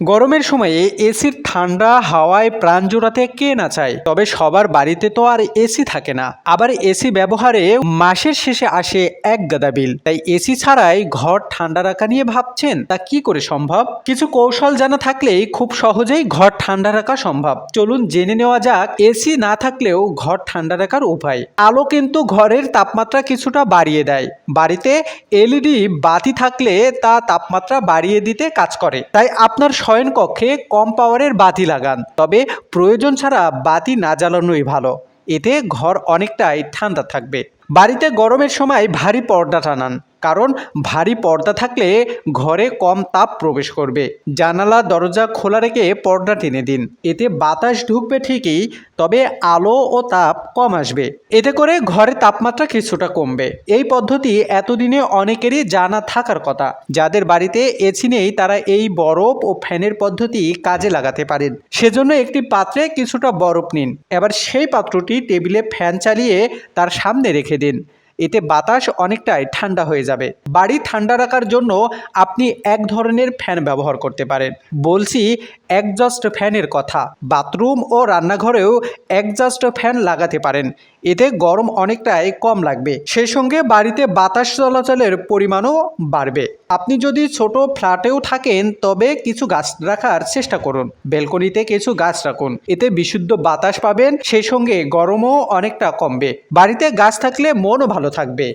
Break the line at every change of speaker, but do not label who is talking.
গরমের সময়ে এসির ঠান্ডা, হাওয়ায় প্রাণ জোড়াতে কে না চায়? তবে সবার বাড়িতে তো আর এসি থাকে না। আবার এসি ব্যবহারে মাসের শেষে আসে এক গাদা বিল। তাই এসি ছাড়াই ঘর ঠান্ডা রাখা নিয়ে ভাবছেন? তা কি করে সম্ভব? কিছু কৌশল জানা থাকলেই খুব সহজেই ঘর ঠান্ডা রাখা সম্ভব। চলুন জেনে নেওয়া যাক, এসি না থাকলেও ঘর ঠান্ডা রাখার উপায়। আলো কিন্তু ঘরের তাপমাত্রা কিছুটা বাড়িয়ে দেয়। বাড়িতে এলইডি বাতি থাকলে তা তাপমাত্রা বাড়িয়ে দিতে কাজ করে। তাই আপনার শয়নকক্ষে কম পাওয়ারের বাতি লাগান, তবে প্রয়োজন ছাড়া বাতি না জ্বালানোই ভালো। এতে ঘর অনেকটাই ঠান্ডা থাকবে। বাড়িতে গরমের সময় ভারী পর্দা টানান, কারণ ভারী পর্দা থাকলে ঘরে কম তাপ প্রবেশ করবে। জানালা, দরজা খোলা রেখে পর্দা টেনে দিন। এতে বাতাস ঢুকবে ঠিকই, তবে আলো ও তাপ কম আসবে। এতে করে ঘরের তাপমাত্রা কিছুটা কমবে। এই পদ্ধতি এতদিনে অনেকেরই জানা থাকার কথা। যাদের বাড়িতে এসি নেই, তারা এই বরফ ও ফ্যানের পদ্ধতি কাজে লাগাতে পারেন। সেজন্য একটি পাত্রে কিছুটা বরফ নিন। এবার সেই পাত্রটি টেবিলে ফ্যান চালিয়ে তার সামনে রেখে দিন এতে বাতাস অনেকটাই ঠান্ডা হয়ে যাবে। বাড়ি ঠান্ডা রাখার জন্য আপনি এক ধরনের ফ্যান ব্যবহার করতে পারেন। বলছি একজস্ট ফ্যানের কথা। বাথরুম ও রান্নাঘরেও একজস্ট ফ্যান লাগাতে পারেন। এতে গরম অনেকটাই কম লাগবে। সেই সঙ্গে বাড়িতে বাতাস চলাচলের পরিমাণও বাড়বে। আপনি যদি ছোট ফ্ল্যাটেও থাকেন, তবে কিছু গাছ রাখার চেষ্টা করুন। বেলকনিতে কিছু গাছ রাখুন। এতে বিশুদ্ধ বাতাস পাবেন। সেই সঙ্গে গরমও অনেকটা কমবে। বাড়িতে গাছ থাকলে মনও ভালো থাকবে।